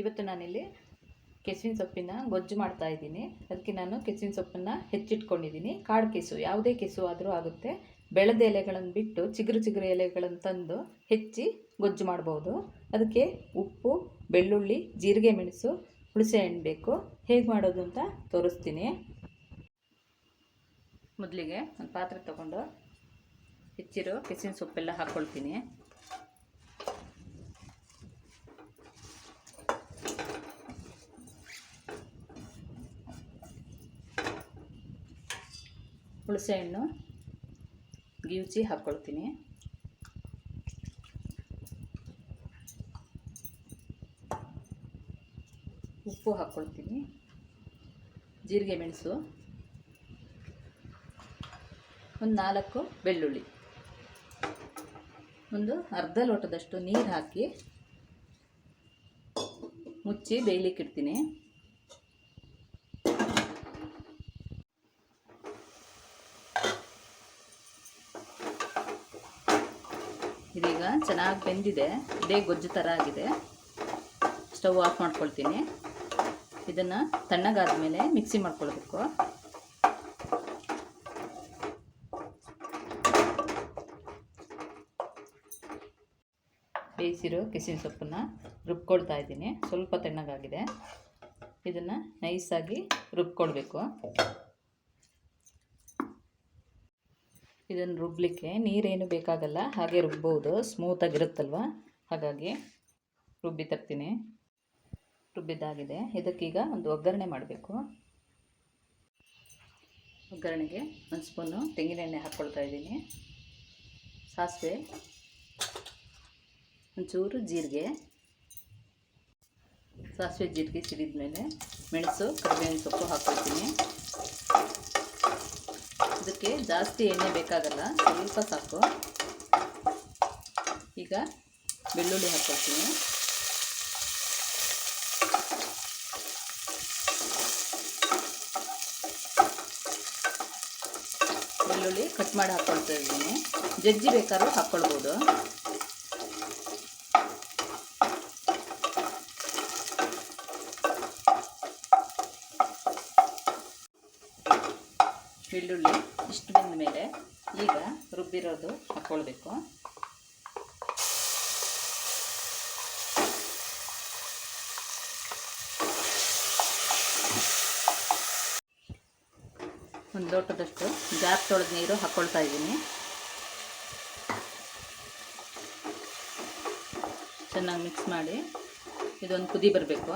ಇವತ್ತು ನಾನಿಲ್ಲಿ ಕೆಸುವಿನ ಸೊಪ್ಪಿನ ಗೊಜ್ಜು ಮಾಡ್ತಾ ಇದ್ದೀನಿ. ಅದಕ್ಕೆ ನಾನು ಕೆಸುವಿನ ಸೊಪ್ಪನ್ನು ಹೆಚ್ಚಿಟ್ಕೊಂಡಿದ್ದೀನಿ. ಕಾಡು ಕೆಸು, ಯಾವುದೇ ಕೆಸು ಆದರೂ ಆಗುತ್ತೆ. ಬೆಳೆದ ಎಲೆಗಳನ್ನು ಬಿಟ್ಟು ಚಿಗುರು ಚಿಗುರು ಎಲೆಗಳನ್ನು ತಂದು ಹೆಚ್ಚಿ ಗೊಜ್ಜು ಮಾಡ್ಬೋದು. ಅದಕ್ಕೆ ಉಪ್ಪು, ಬೆಳ್ಳುಳ್ಳಿ, ಜೀರಿಗೆ, ಮೆಣಸು, ಹುಣಸೆ ಹಣ್ಣು ಬೇಕು. ಹೇಗೆ ಮಾಡೋದು ಅಂತ ತೋರಿಸ್ತೀನಿ. ಮೊದಲಿಗೆ ಒಂದು ಪಾತ್ರೆ ತಗೊಂಡು ಹೆಚ್ಚಿರೋ ಕೆಸಿನ ಸೊಪ್ಪೆಲ್ಲ ಹಾಕ್ಕೊಳ್ತೀನಿ ಹುಣಸೆ ಹಣ್ಣು ಗಿವ್ಚಿ ಹಾಕ್ಕೊಳ್ತೀನಿ. ಉಪ್ಪು ಹಾಕ್ಕೊಳ್ತೀನಿ. ಜೀರಿಗೆ ಮೆಣಸು. ಒಂದು ನಾಲ್ಕು ಬೆಳ್ಳುಳ್ಳಿ. ಒಂದು ಅರ್ಧ ಲೋಟದಷ್ಟು ನೀರು ಹಾಕಿ ಮುಚ್ಚಿ ಬೇಯಲಿಕ್ಕೆ ಇದೀಗ ಚೆನ್ನಾಗಿ ಬೆಂದಿದೆ. ಇದೇ ಗೊಜ್ಜು ಥರ ಆಗಿದೆ. ಸ್ಟವ್ ಆಫ್ ಮಾಡ್ಕೊಳ್ತೀನಿ. ಇದನ್ನು ತಣ್ಣಗಾದ ಮೇಲೆ ಮಿಕ್ಸಿ ಮಾಡ್ಕೊಳ್ಬೇಕು. ಬೇಯಿಸಿರೋ ಕೆಸಿನ ಸೊಪ್ಪನ್ನು ರುಬ್ಕೊಳ್ತಾ ಇದ್ದೀನಿ. ಸ್ವಲ್ಪ ತಣ್ಣಗಾಗಿದೆ. ಇದನ್ನು ನೈಸಾಗಿ ರುಬ್ಕೊಳ್ಬೇಕು. ಇದನ್ನು ರುಬ್ಬಲಿಕ್ಕೆ ನೀರೇನು ಬೇಕಾಗಲ್ಲ, ಹಾಗೆ ರುಬ್ಬೋದು. ಸ್ಮೂತಾಗಿರುತ್ತಲ್ವ ಹಾಗಾಗಿ ರುಬ್ಬಿ ತರ್ತೀನಿ. ರುಬ್ಬಿದ್ದಾಗಿದೆ. ಇದಕ್ಕೀಗ ಒಂದು ಒಗ್ಗರಣೆ ಮಾಡಬೇಕು. ಒಗ್ಗರಣೆಗೆ ಒಂದು ಸ್ಪೂನು ತೆಂಗಿನೆಣ್ಣೆ ಹಾಕ್ಕೊಳ್ತಾ ಇದ್ದೀನಿ. ಸಾಸಿವೆ, ಒಂಚೂರು ಜೀರಿಗೆ, ಸಾಸಿವೆ ಜೀರಿಗೆ ಸಿಡಿದ ಮೇಲೆ ಮೆಣಸು, ಕರಿಬೇವಿನ ಸೊಪ್ಪು ಹಾಕ್ಕೊಳ್ತೀನಿ. ಇದಕ್ಕೆ ಜಾಸ್ತಿ ಎಣ್ಣೆ ಬೇಕಾಗಲ್ಲ, ಸ್ವಲ್ಪ ಸಾಕು. ಈಗ ಬೆಳ್ಳುಳ್ಳಿ ಹಾಕ್ಕೊಳ್ತೀನಿ ಬೆಳ್ಳುಳ್ಳಿ ಕಟ್ ಮಾಡಿ ಹಾಕ್ಕೊಳ್ತಾ ಇದ್ದೀನಿ. ಜಜ್ಜಿ ಬೇಕಾದ್ರೂ ಹಾಕ್ಕೊಳ್ಬೋದು ಬೆಳ್ಳುಳ್ಳಿ, ಇಷ್ಟು ಬೆಂದ ಮೇಲೆ ಈಗ ರುಬ್ಬಿರೋದು ಹಾಕ್ಕೊಳ್ಬೇಕು ಒಂದು ಲೋಟದಷ್ಟು ಗ್ಯಾಪ್ ತೊಳೆದ ನೀರು ಹಾಕ್ಕೊಳ್ತಾ ಇದ್ದೀನಿ. ಚೆನ್ನಾಗಿ ಮಿಕ್ಸ್ ಮಾಡಿ ಇದೊಂದು ಕುದಿ ಬರಬೇಕು.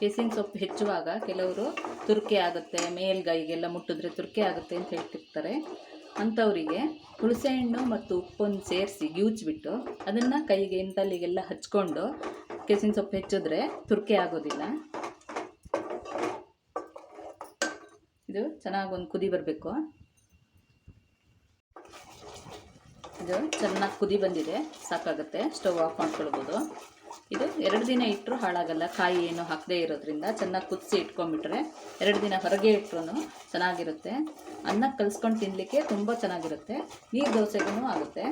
ಕೆಸಿನ ಸೊಪ್ಪು ಹೆಚ್ಚುವಾಗ ಕೆಲವರು ತುರ್ಕೆ ಆಗುತ್ತೆ, ಮೇಲ್ಗೈಗೆಲ್ಲ ಮುಟ್ಟಿದ್ರೆ ತುರ್ಕೆ ಆಗುತ್ತೆ ಅಂತ ಹೇಳ್ತಿರ್ತಾರೆ. ಅಂಥವರಿಗೆ ಹುಳಸೆ ಹಣ್ಣು ಮತ್ತು ಉಪ್ಪನ್ನು ಸೇರಿಸಿ ಗ್ಯೂಚ್ಬಿಟ್ಟು ಅದನ್ನು ಕೈಗೆ ಇಂತಲ್ಲಿಗೆಲ್ಲ ಹಚ್ಕೊಂಡು ಕೆಸಿನ ಸೊಪ್ಪು ಹೆಚ್ಚಿದ್ರೆ ತುರ್ಕೆ ಆಗೋದಿಲ್ಲ. ಇದು ಚೆನ್ನಾಗಿ ಒಂದು ಕುದಿ ಬರಬೇಕು. ಇದು ಚೆನ್ನಾಗಿ ಕುದಿ ಬಂದಿದೆ, ಸಾಕಾಗುತ್ತೆ, ಸ್ಟೌವ್ ಆಫ್ ಮಾಡ್ಕೊಳ್ಬೋದು. ಎರಡು ದಿನ ಇಟ್ಟರು ಹಾಳಾಗಲ್ಲ, ಕಾಯಿ ಏನು ಹಾಕದೇ ಇರೋದ್ರಿಂದ ಚೆನ್ನಾಗಿ ಕುದಿಸಿ ಇಟ್ಕೊಂಡ್ಬಿಟ್ರೆ ಎರಡು ದಿನ ಹೊರಗೆ ಇಟ್ಟರು ಚೆನ್ನಾಗಿರುತ್ತೆ. ಅನ್ನ ಕಲಿಸ್ಕೊಂಡು ತಿನ್ನಲಿಕ್ಕೆ ತುಂಬ ಚೆನ್ನಾಗಿರುತ್ತೆ. ನೀರು ದೋಸೆಗೂ ಆಗುತ್ತೆ.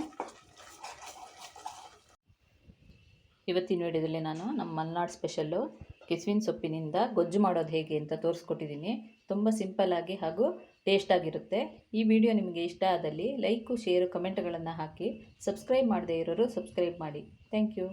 ಇವತ್ತಿನ ವಿಡಿಯೋದಲ್ಲಿ ನಾನು ನಮ್ಮ ಮಲ್ನಾಡು ಸ್ಪೆಷಲ್ಲು ಕೆಸುವಿನ ಸೊಪ್ಪಿನಿಂದ ಗೊಜ್ಜು ಮಾಡೋದು ಹೇಗೆ ಅಂತ ತೋರಿಸ್ಕೊಟ್ಟಿದ್ದೀನಿ. ತುಂಬ ಸಿಂಪಲ್ಲಾಗಿ ಹಾಗೂ ಟೇಸ್ಟಾಗಿರುತ್ತೆ ಈ ವಿಡಿಯೋ ನಿಮಗೆ ಇಷ್ಟ ಆದಲ್ಲಿ ಲೈಕು, ಶೇರು, ಕಮೆಂಟ್ಗಳನ್ನು ಹಾಕಿ ಸಬ್ಸ್ಕ್ರೈಬ್ ಮಾಡದೇ ಇರೋರು ಸಬ್ಸ್ಕ್ರೈಬ್ ಮಾಡಿ. Thank you.